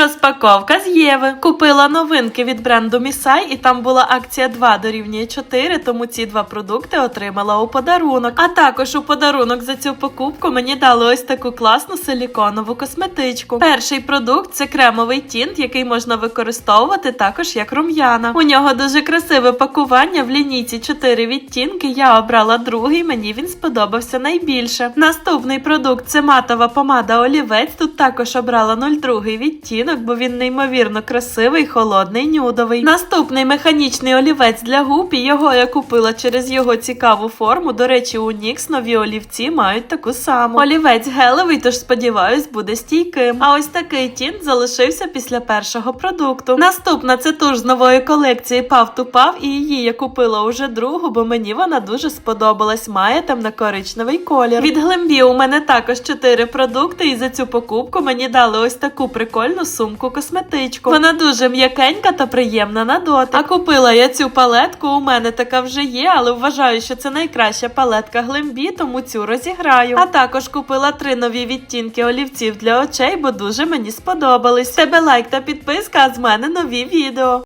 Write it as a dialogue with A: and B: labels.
A: Розпаковка з Єви. Купила новинки від бренду Місай, і там була акція 2 дорівнює 4, тому ці два продукти отримала у подарунок. А також у подарунок за цю покупку мені дали ось таку класну силіконову косметичку. Перший продукт це кремовий тінт, який можна використовувати також як рум'яна. У нього дуже красиве пакування в лінійці 4 відтінки. Я обрала другий, мені він сподобався найбільше. Наступний продукт це матова помада олівець. Тут також обрала 02 відтінок, бо він неймовірно красивий, холодний, нюдовий. Наступний механічний олівець для губ. і Його я купила через його цікаву форму. До речі, у NYX нові олівці мають таку саму. Олівець гелевий, тож сподіваюсь, буде стійким. А ось такий тінт залишився після першого продукту. Наступна це туш з нової колекції Пав ту Пав, і її я купила уже другу, бо мені вона дуже сподобалась. Має темно-коричневий колір. Від Глембі у мене також 4 продукти, і за цю покупку мені дали ось таку прикольну сумку косметичку. Вона дуже м'якенька та приємна на дотик. А купила я цю палетку. У мене така вже є, але вважаю, що це найкраща палетка Глембі, тому цю розіграю. А також купила три нові відтінки олівців для очей, бо дуже мені сподобались. Тебе лайк та підписка, а з мене нові відео.